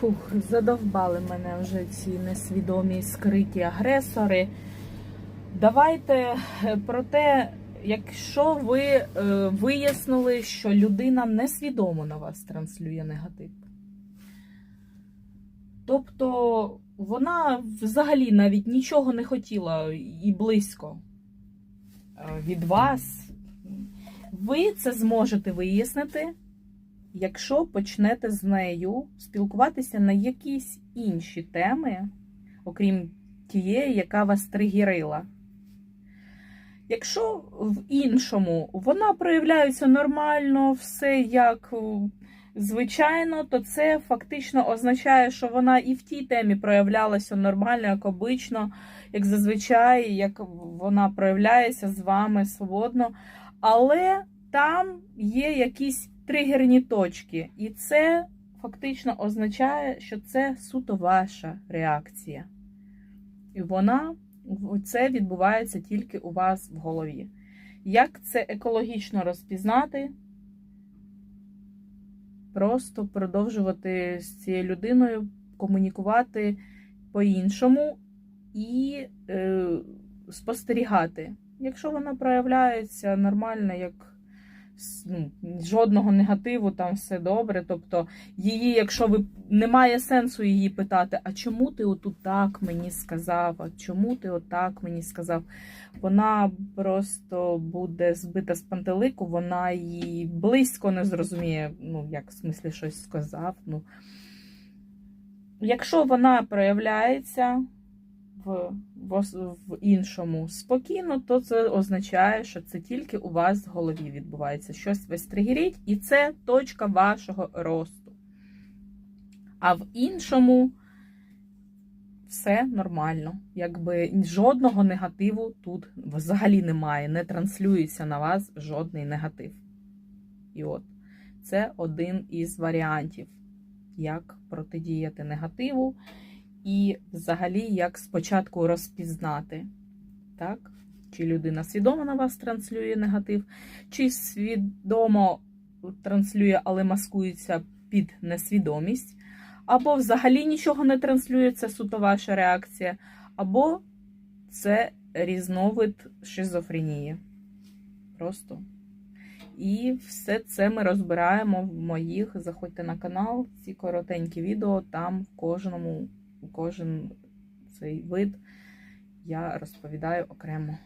Фух, задовбали мене вже ці несвідомі скриті агресори. Давайте е, про те, якщо ви е, вияснили, що людина несвідомо на вас транслює негатив. Тобто вона взагалі навіть нічого не хотіла і близько е, від вас. Ви це зможете вияснити, якщо почнете з нею спілкуватися на якісь інші теми, окрім тієї, яка вас тригерила. Якщо в іншому вона проявляється нормально, все як е, звичайно, то це фактично означає, що вона і в тій темі проявлялася нормально, як обично, як зазвичай, як вона проявляється з вами свободно. Але там є якісь тригерні точки, і це фактично означає, що це суто ваша реакція. І вона це відбувається тільки у вас в голові. Як це екологічно розпізнати? Просто продовжувати з цією людиною комунікувати по-іншому і е, спостерігати. Якщо вона проявляється нормально, як жодного негативу, там все добре. Тобто, її, якщо ви немає сенсу її питати, а чому ти отут так мені сказав? А чому ти отак мені сказав? Вона просто буде збита з пантелику, вона її близько не зрозуміє, ну, як в смислі щось сказав. Ну. Якщо вона проявляється в, в, в іншому спокійно, то це означає, що це тільки у вас в голові відбувається. Щось вас тригерить, і це точка вашого росту. А в іншому все нормально. Якби жодного негативу тут взагалі немає. Не транслюється на вас жодний негатив. І от це один із варіантів, як протидіяти негативу. І взагалі, як спочатку розпізнати, так? чи людина свідомо на вас транслює негатив, чи свідомо транслює, але маскується під несвідомість, або взагалі нічого не транслює, це суто ваша реакція, або це різновид шизофренії. Просто. І все це ми розбираємо в моїх. Заходьте на канал, ці коротенькі відео, там в кожному кожен цей вид я розповідаю окремо.